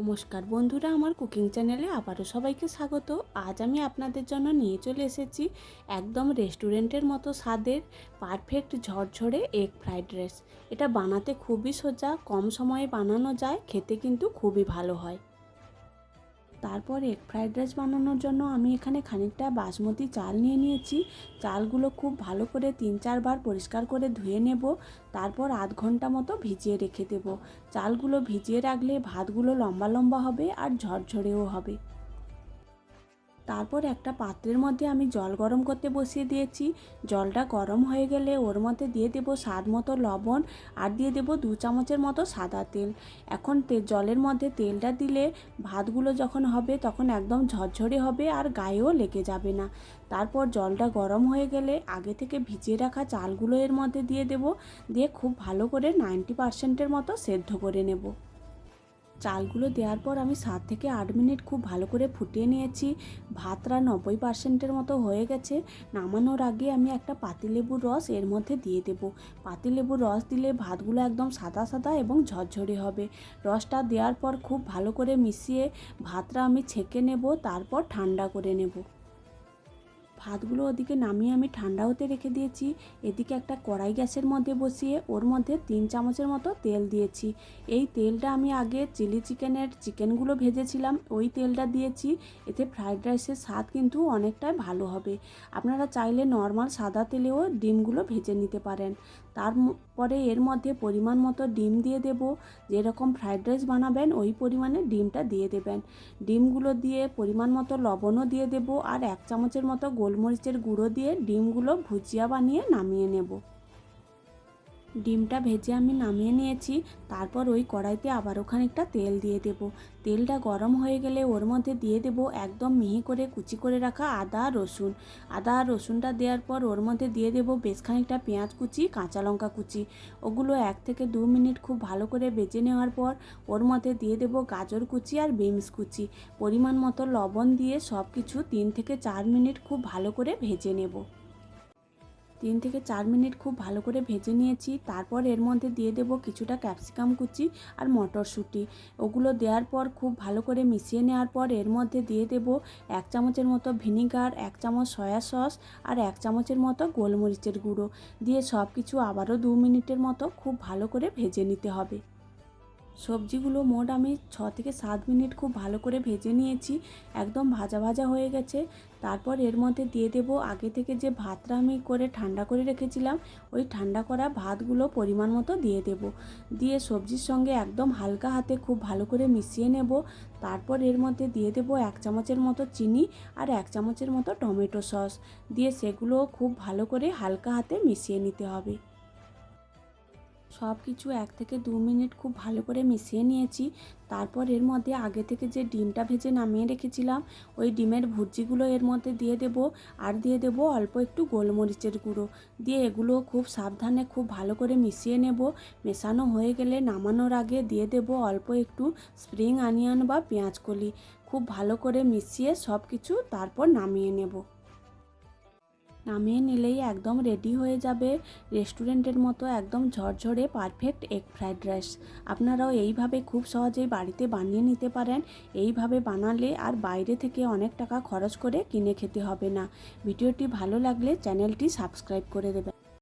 নমস্কার বন্ধুরা, আমার কুকিং চ্যানেলে আবারও সবাইকে স্বাগত। আজ আমি আপনাদের জন্য নিয়ে চলে এসেছি একদম রেস্টুরেন্টের মতো স্বাদের পারফেক্ট ঝরঝরে এগ ফ্রাইড রাইস। এটা বানাতে খুবই সোজা, কম সময়ে বানানো যায়, খেতে কিন্তু খুবই ভালো হয়। তারপর এগ ফ্রাইড রাইস বানানোর জন্য আমি এখানে খানিকটা বাসমতি চাল নিয়ে নিয়েছি। চালগুলো খুব ভালো করে তিন চারবার পরিষ্কার করে ধুয়ে নেব, তারপর আধ ঘণ্টা মতো ভিজিয়ে রেখে দেব। চালগুলো ভিজিয়ে রাখলে ভাতগুলো লম্বা লম্বা হবে আর ঝরঝরেও হবে। তারপর একটা পাত্রের মধ্যে আমি জল গরম করতে বসিয়ে দিয়েছি। জলটা গরম হয়ে গেলে ওর মধ্যে দিয়ে দেব স্বাদ মতো লবণ আর দিয়ে দেব দু চামচের মতো সাদা তেল। এখন জলের মধ্যে তেলটা দিলে ভাতগুলো যখন হবে তখন একদম ঝরঝরে হবে আর গায়েও লেগে যাবে না। তারপর জলটা গরম হয়ে গেলে আগে থেকে ভিজিয়ে রাখা চালগুলো এর মধ্যে দিয়ে দেব। দিয়ে খুব ভালো করে নাইনটি পার্সেন্টের মতো সেদ্ধ করে নেব। চালগুলো দেওয়ার পর আমি সাত থেকে আট মিনিট খুব ভালো করে ফুটিয়ে নিয়েছি। ভাতটা নব্বই পার্সেন্টের মতো হয়ে গেছে। নামানোর আগে আমি একটা পাতিলেবুর রস এর মধ্যে দিয়ে দেবো। পাতিলেবুর রস দিলে ভাতগুলো একদম সাদা সাদা এবং ঝরঝরে হবে। রসটা দেওয়ার পর খুব ভালো করে মিশিয়ে ভাতটা আমি ছেঁকে নেব, তারপর ঠান্ডা করে নেব। ভাতগুলো ওদিকে নামিয়ে আমি ঠান্ডা হতে রেখে দিয়েছি। এদিকে একটা কড়াই গ্যাসের মধ্যে বসিয়ে ওর মধ্যে তিন চামচের মতো তেল দিয়েছি। এই তেলটা আমি আগে চিলি চিকেনের চিকেনগুলো ভেজেছিলাম, ওই তেলটা দিয়েছি। এতে ফ্রাইড রাইসের স্বাদ কিন্তু অনেকটাই ভালো হবে। আপনারা চাইলে নর্মাল সাদা তেলেও ডিমগুলো ভেজে নিতে পারেন। তারপরে এর মধ্যে পরিমাণ মতো ডিম দিয়ে দেব। যেরকম ফ্রায়েড রাইস বানাবেন, ওই পরিমাণে ডিমটা দিয়ে দেবেন। ডিমগুলো দিয়ে পরিমাণ মতো লবণও দিয়ে দেব আর এক চামচের মতো গোলমরিচের গুঁড়ো দিয়ে ডিমগুলো ভুজিয়া বানিয়ে নামিয়ে নেব। ডিমটা ভেজে আমি নামিয়ে নিয়েছি, তারপর ওই কড়াইতে আবারও খানিকটা তেল দিয়ে দেব। তেলটা গরম হয়ে গেলে ওর মধ্যে দিয়ে দেব একদম মিহি করে কুচি করে রাখা আদা, রসুন। আদা আর রসুনটা দেওয়ার পর ওর মধ্যে দিয়ে দেব বেশ খানিকটা পেঁয়াজ কুচি, কাঁচা লঙ্কা কুচি। ওগুলো এক থেকে দু মিনিট খুব ভালো করে বেজে নেওয়ার পর ওর মধ্যে দিয়ে দেব গাজর কুচি আর বিনস কুচি। পরিমাণ মতো লবণ দিয়ে সব কিছু তিন থেকে চার মিনিট খুব ভালো করে ভেজে নেব। তিন থেকে চার মিনিট খুব ভালো করে ভেজে নিয়েছি। তারপর এর মধ্যে দিয়ে দেব কিছুটা ক্যাপসিকাম কুচি আর মটরশুঁটি। ওগুলো দেওয়ার পর খুব ভালো করে মিশিয়ে নেওয়ার পর এর মধ্যে দিয়ে দেব এক চামচের মতো ভিনিগার, এক চামচ সয়া সস আর এক চামচের মতো গোলমরিচের গুঁড়ো। দিয়ে সব কিছু আবারও দু মিনিটের মতো খুব ভালো করে ভেজে নিতে হবে। সবজিগুলো মোট আমি ছ থেকে সাত মিনিট খুব ভালো করে ভেজে নিয়েছি, একদম ভাজা ভাজা হয়ে গেছে। তারপর এর মধ্যে দিয়ে দেব আগে থেকে যে ভাতটা আমি করে ঠান্ডা করে রেখেছিলাম, ওই ঠান্ডা করা ভাতগুলো পরিমাণ মতো দিয়ে দেব। দিয়ে সবজির সঙ্গে একদম হালকা হাতে খুব ভালো করে মিশিয়ে নেব। তারপর এর মধ্যে দিয়ে দেব এক চামচের মতো চিনি আর এক চামচের মতো টমেটো সস। দিয়ে সেগুলো খুব ভালো করে হালকা হাতে মিশিয়ে নিতে হবে। সব কিছু এক থেকে দু মিনিট খুব ভালো করে মিশিয়ে নিয়েছি। তারপর এর মধ্যে আগে থেকে যে ডিমটা ভেজে নামিয়ে রেখেছিলাম, ওই ডিমের ভুর্জিগুলো এর মধ্যে দিয়ে দেব আর দিয়ে দেব অল্প একটু গোলমরিচের গুঁড়ো। দিয়ে এগুলো খুব সাবধানে খুব ভালো করে মিশিয়ে নেব। মেশানো হয়ে গেলে নামানোর আগে দিয়ে দেব অল্প একটু স্প্রিং আনিয়ন বা পেঁয়াজকলি খুব ভালো করে মিশিয়ে সব কিছু তারপর নামিয়ে নেব। নামিয়ে নিলেই একদম রেডি হয়ে যাবে রেস্টুরেন্টের মতো একদম ঝরঝরে পারফেক্ট এগ ফ্রাইড রাইস আপনারাও এইভাবে খুব সহজেই বাড়িতে বানিয়ে নিতে পারেন। এইভাবে বানালে আর বাইরে থেকে অনেক টাকা খরচ করে কিনে খেতে হবে না। ভিডিওটি ভালো লাগলে চ্যানেলটি সাবস্ক্রাইব করে দেবেন।